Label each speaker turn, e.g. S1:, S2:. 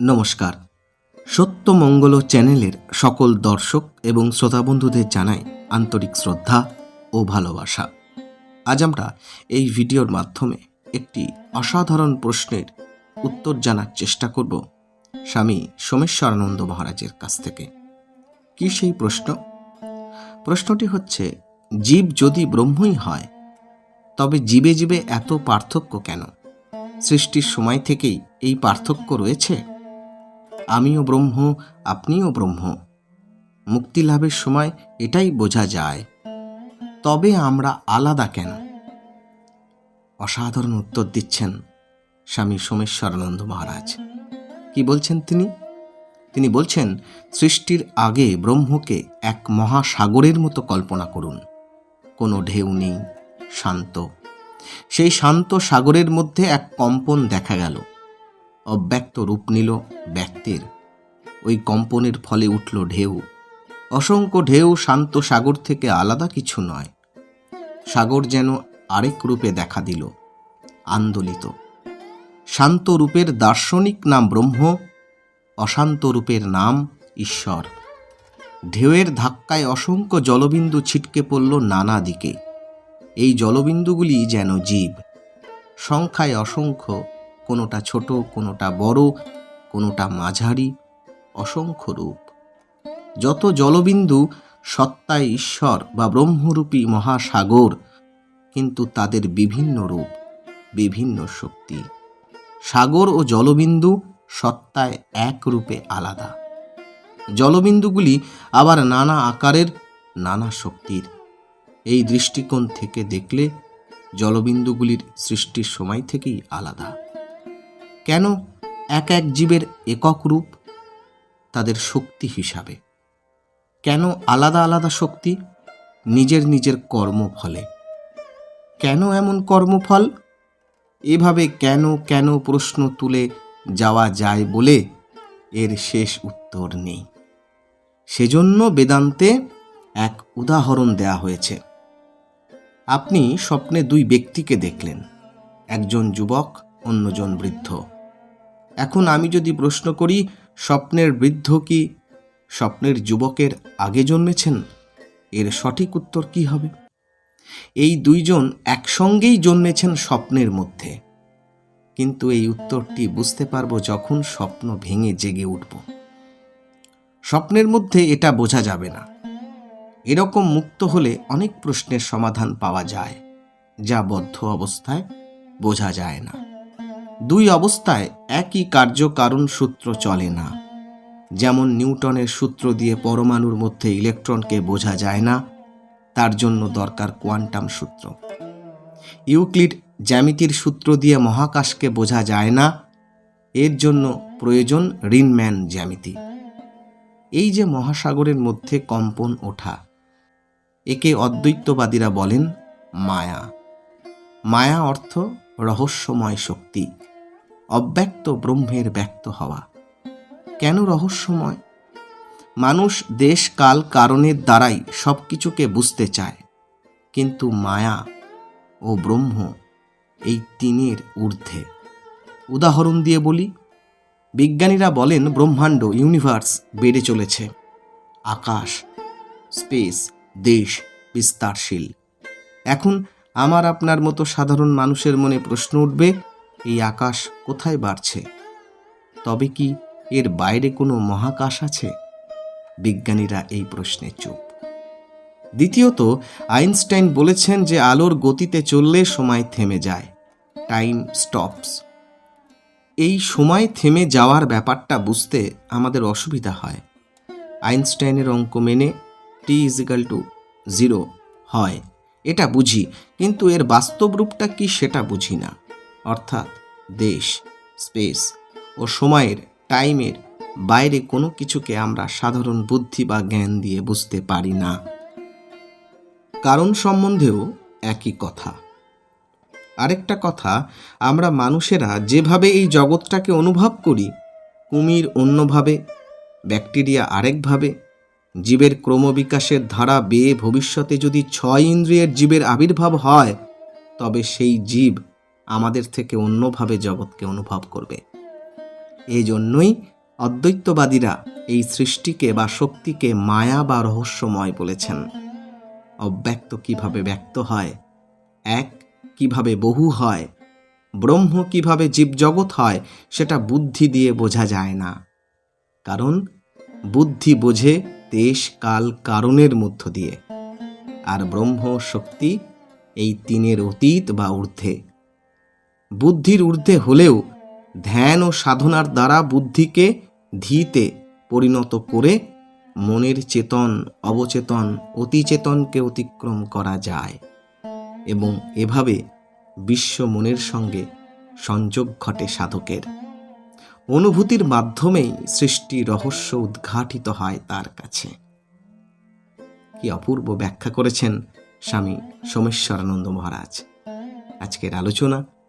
S1: নমস্কার। সত্যমঙ্গল চ্যানেলের সকল দর্শক এবং শ্রোতাবন্ধুদের জানাই আন্তরিক শ্রদ্ধা ও ভালোবাসা। আজ আমরা এই ভিডিওর মাধ্যমে একটি অসাধারণ প্রশ্নের উত্তর জানার চেষ্টা করব স্বামী সোমেশ্বরানন্দ মহারাজের কাছ থেকে। কি সেই প্রশ্ন? প্রশ্নটি হচ্ছে, জীব যদি ব্রহ্মই হয়, তবে জীবে জীবে এত পার্থক্য কেন? সৃষ্টির সময় থেকেই এই পার্থক্য রয়েছে? আমিও ব্রহ্ম, আপনিও ব্রহ্ম। মুক্তি লাভের সময় এটাই বোঝা যায়। তবে আমরা আলাদা কেন? অসাধারণ উত্তর দিচ্ছেন স্বামী সোমেশ্বরানন্দ মহারাজ। কি বলছেন তিনি? তিনি বলছেন, সৃষ্টির আগে ব্রহ্মকে এক মহাসাগরের মতো কল্পনা করুন। কোনো ঢেউ নেই, শান্ত। সেই শান্ত সাগরের মধ্যে এক কম্পন দেখা গেল। অব্যক্ত রূপ নিল ব্যক্তির। ওই কম্পনের ফলে উঠল ঢেউ। অসংখ্য ঢেউ শান্ত সাগর থেকে আলাদা কিছু নয়। সাগর যেন আরেক রূপে দেখা দিল, আন্দোলিত। শান্ত রূপের দার্শনিক নাম ব্রহ্ম, অশান্ত রূপের নাম ঈশ্বর। ঢেউয়ের ধাক্কায় অসংখ্য জলবিন্দু ছিটকে পড়ল নানা দিকে। এই জলবিন্দুগুলি যেন জীব। সংখ্যায় অসংখ্য কোনোটা ছোট, কোনোটা বড়, কোনোটা মাঝারি, অসংখ্য রূপ। যত জলবিন্দু সত্তায় ঈশ্বর বা ব্রহ্মরূপী মহাসাগর, কিন্তু তাদের বিভিন্ন রূপ, বিভিন্ন শক্তি। সাগর ও জলবিন্দু সত্তায় এক রূপে আলাদা। জলবিন্দুগুলি আবার নানা আকারের, নানা শক্তির। এই দৃষ্টিকোণ থেকে দেখলে জলবিন্দুগুলির সৃষ্টির সময় থেকেই আলাদা। কেন এক এক জীবের একক রূপ? তাদের শক্তি হিসাবে। কেন আলাদা আলাদা শক্তি? নিজের নিজের কর্মফলে। কেন এমন কর্মফল? এভাবে কেন কেন প্রশ্ন তুলে যাওয়া যায় বলে এর শেষ উত্তর নেই। সেজন্য বেদান্তে এক উদাহরণ দেয়া হয়েছে। আপনি স্বপ্নে দুই ব্যক্তিকে দেখলেন, একজন যুবক, অন্যজন বৃদ্ধ। এখন আমি যদি প্রশ্ন করি, স্বপ্নের বৃদ্ধ কি স্বপ্নের যুবকের আগে জন্মেছেন? এর সঠিক উত্তর কি হবে? এই দুইজন একসঙ্গেই জন্মেছেন স্বপ্নের মধ্যে। কিন্তু এই উত্তরটি বুঝতে পারব যখন স্বপ্ন ভেঙে জেগে উঠব। স্বপ্নের মধ্যে এটা বোঝা যাবে না। এরকম মুক্ত হলে অনেক প্রশ্নের সমাধান পাওয়া যায়, যা বদ্ধ অবস্থায় বোঝা যায় না। দুই অবস্থায় একই কার্যকারণ সূত্র চলে না। যেমন নিউটনের সূত্র দিয়ে পরমাণুর মধ্যে ইলেকট্রনকে বোঝা যায় না, তার জন্য দরকার কোয়ান্টাম সূত্র। ইউক্লিড জ্যামিতির সূত্র দিয়ে মহাকাশকে বোঝা যায় না, এর জন্য প্রয়োজন রিনম্যান জ্যামিতি। এই যে মহাসাগরের মধ্যে কম্পন ওঠা, একে অদ্বৈতবাদীরা বলেন মায়া। মায়া অর্থ রহস্যময় শক্তি। অব্যক্ত ব্রহ্মের ব্যক্ত হওয়া। কেন রহস্যময়? মানুষ দেশ, কাল, কারণের দ্বারাই সব কিছুকে বুঝতে চায়। কিন্তু মায়া ও ব্রহ্ম এই তিনের ঊর্ধ্বে। উদাহরণ দিয়ে বলি, বিজ্ঞানীরা বলেন ব্রহ্মাণ্ড ইউনিভার্স বেড়ে চলেছে। আকাশ স্পেস দেশ, বিস্তারশীল। এখন আমার আপনার মতো সাধারণ মানুষের মনে প্রশ্ন উঠবে এই আকাশ কোথায় বাড়ছে? তবে কি এর বাইরে কোনো মহাকাশ আছে? বিজ্ঞানীরা এই প্রশ্নে চুপ। দ্বিতীয়ত, আইনস্টাইন বলেছেন যে আলোর গতিতে চললে সময় থেমে যায়, টাইম স্টপস। এই সময় থেমে যাওয়ার ব্যাপারটা বুঝতে আমাদের অসুবিধা হয়। আইনস্টাইনের অঙ্ক মেনে টি ইজিক্যাল টু জিরো হয়, এটা বুঝি, কিন্তু এর বাস্তব রূপটা কি সেটা বুঝি না। অর্থাৎ দেশ স্পেস ও সময়ের টাইমের বাইরে কোনো কিছুকে আমরা সাধারণ বুদ্ধি বা জ্ঞান দিয়ে বুঝতে পারি না। কারণ সম্বন্ধেও একই কথা। আরেকটা কথা, আমরা মানুষেরা যেভাবে এই জগৎটাকে অনুভব করি, কুমির অন্যভাবে, ব্যাকটেরিয়া আরেকভাবে, জীবের ক্রমবিকাশের ধারা বেয়ে ভবিষ্যতে যদি ছয় ইন্দ্রিয়ের জীবের আবির্ভাব হয়, তবে সেই জীব আমাদের থেকে অন্যভাবে জগৎকে অনুভব করবে। এই জন্যই অদ্বৈতবাদীরা এই সৃষ্টিকে বা শক্তিকে মায়া বা রহস্যময় বলেছেন। অব্যক্ত কীভাবে ব্যক্ত হয়, এক কীভাবে বহু হয়, ব্রহ্ম কীভাবে জীবজগৎ হয়, সেটা বুদ্ধি দিয়ে বোঝা যায় না। কারণ বুদ্ধি বোঝে দেশ, কাল, কারণের মধ্য দিয়ে। আর ব্রহ্ম, শক্তি এই তিনের অতীত বা ঊর্ধ্বে। বুদ্ধির ঊর্ধ্বে হলেও ধ্যান ও সাধনার দ্বারা বুদ্ধিকে ধীতে পরিণত করে মনের চেতন, অবচেতন, অতিচেতনকে অতিক্রম করা যায় এবং এভাবে বিশ্ব মনের সঙ্গে সংযোগ ঘটে সাধকের। অনুভূতির মাধ্যমেই সৃষ্টি রহস্য উদ্ঘাটিত হয় তার কাছে। কি অপূর্ব ব্যাখ্যা করেছেন স্বামী সোমেশ্বরানন্দ মহারাজ। আজকের আলোচনা